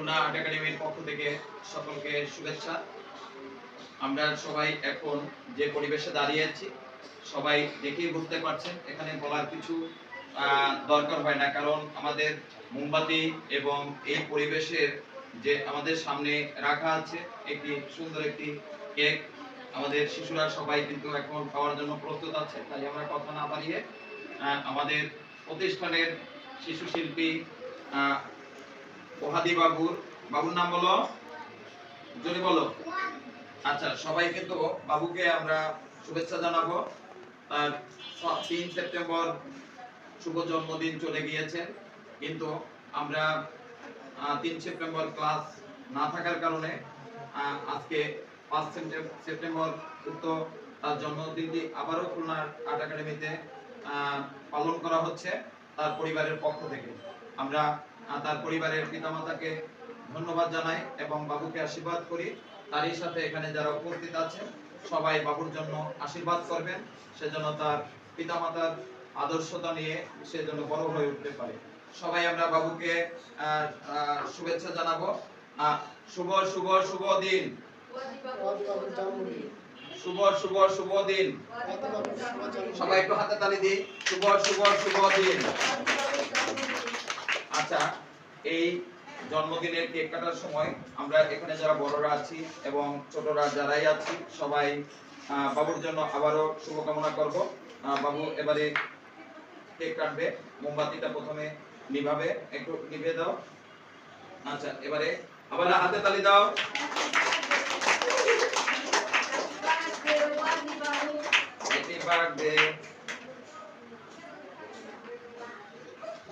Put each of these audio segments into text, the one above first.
Khulna art একাডেমির পক্ষ থেকে সকলকে শুভেচ্ছা। আমরা সবাই এখন যে পরিবেশে দাঁড়িয়ে আছি, সবাই দেখেই বুঝতে পারছেন, এখানে বলার কিছু দরকার হয় না। কারণ আমাদের মোমবাতি এবং এই পরিবেশের যে আমাদের সামনে রাখা আছে, একটি সুন্দর একটি কেক, আমাদের শিশুরা সবাই কিন্তু এখন খাওয়ার জন্য প্রস্তুত আছে। তাই আমরা কথা না বাড়িয়ে আমাদের প্রতিষ্ঠানের শিশু শিল্পী ওহাদি বাবুর বাবুর নাম বলো? জোরে বলো। আচ্ছা সবাই কিন্তু বাবুকে আমরা শুভেচ্ছা জানাব। তার তিন সেপ্টেম্বর শুভ জন্মদিন চলে গিয়েছে। কিন্তু আমরা তিন সেপ্টেম্বর ক্লাস না থাকার কারণে আজকে পাঁচ সেপ্টে- সেপ্টেম্বর উক্ত তার জন্মদিনটি আবারও খুলনার আর্ট একাডেমিতে পালন করা হচ্ছে তার পরিবারের পক্ষ থেকে। আমরা তার পরিবারের পিতামাতাকে ধন্যবাদ জানাই এবং বাবুকে আশীর্বাদ করি। তারই সাথে এখানে যারা উপস্থিত আছেন, সবাই বাবুর জন্য আশীর্বাদ করবেন। সেজন্য তার পিতামাতার আদর্শতা নিয়ে সে যেন বড় হয়ে উঠতে পারে। সবাই আমরা বাবুকে শুভেচ্ছা জানাব। শুভ শুভ শুভ দিন। শুভ শুভ শুভ দিন। সবাই একটু হাতে তালি দিই। শুভ শুভ শুভ দিন। আচ্ছা এই জন্মদিনের কেক কাটার সময় আমরা এখানে যারা বড়রা আছি এবং ছোটরা যারাই আছি সবাই বাবুর জন্য আবারও শুভকামনা করব বাবু এবারে কেক কাটবে মোমবাতিটা প্রথমে নিভাবে একটু নিভে দাও আচ্ছা এবারে আবার হাতে তালি দাও হ্যাপি বার্থডে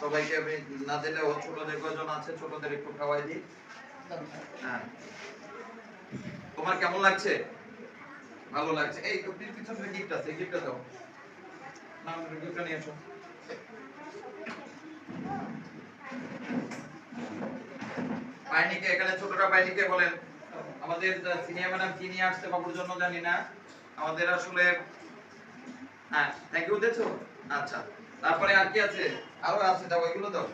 সবাইকে আমি না দিলেও ছোটদের কজন আছে? ছোটদের একটু খাওয়াই দিই। হ্যাঁ। তোমার কেমন লাগছে? ভালো লাগছে। এই পিছনে গিফট আছে গিফটটা দাও। না গিফটটা নিয়ে এসো। পাইনিকে, এখানে ছোটটা পাইনিকে বলেন। আমাদের সিনিয়র ম্যাডাম কি নিয়ে আসছে বাবুর জন্য জানি না। আমাদের আসলে থ্যাংক ইউ আচ্ছা তারপরে আর কি আছে? আরও আছে দাও এগুলো দাও।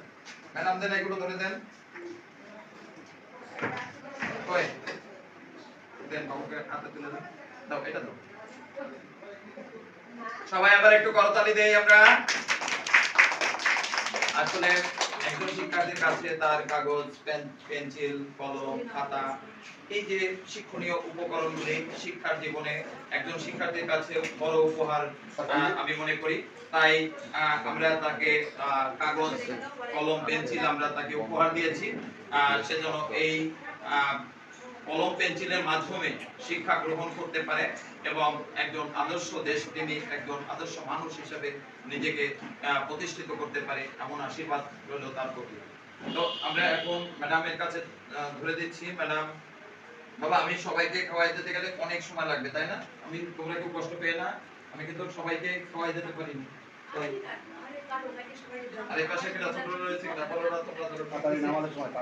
ম্যাডাম দেন, এগুলো ধরে দেন। কই দেন, বাবুকে হাতে তুলে দাও। দাও, এটা দাও। সবাই আবার একটু করতালি দেই আমরা। আসলে একজন শিক্ষার্থীর কাছে তার কাগজ পেন্সিল, কলম, খাতা, এই যে শিক্ষণীয় উপকরণগুলি শিক্ষার জীবনে একজন শিক্ষার্থীর কাছে বড় উপহার আমি মনে করি। তাই আমরা তাকে কাগজ, কলম, পেন্সিল আমরা তাকে উপহার দিয়েছি। সেজন্য এই কলম পেন্সিলের মাধ্যমে শিক্ষা গ্রহণ করতে পারে এবং একজন আদর্শ দেশপ্রেমী, একজন আদর্শ মানুষ হিসেবে নিজেকে প্রতিষ্ঠিত করতে পারে এমন আশীর্বাদ রইল তার প্রতি। তো আমরা এখন ম্যাডামের কাছে ধরে দিচ্ছি। ম্যাডাম, বাবা, আমি সবাইকে খাওয়াই দিতে গেলে অনেক সময় লাগবে, তাই না? আমি তোমরা কষ্ট পেয়ে না? আমি কিন্তু সবাইকে খাওয়াই দিতে পারিনি আর পাশে একটা ছোট রয়েছে তোমরা ধরো। নামানোর সময়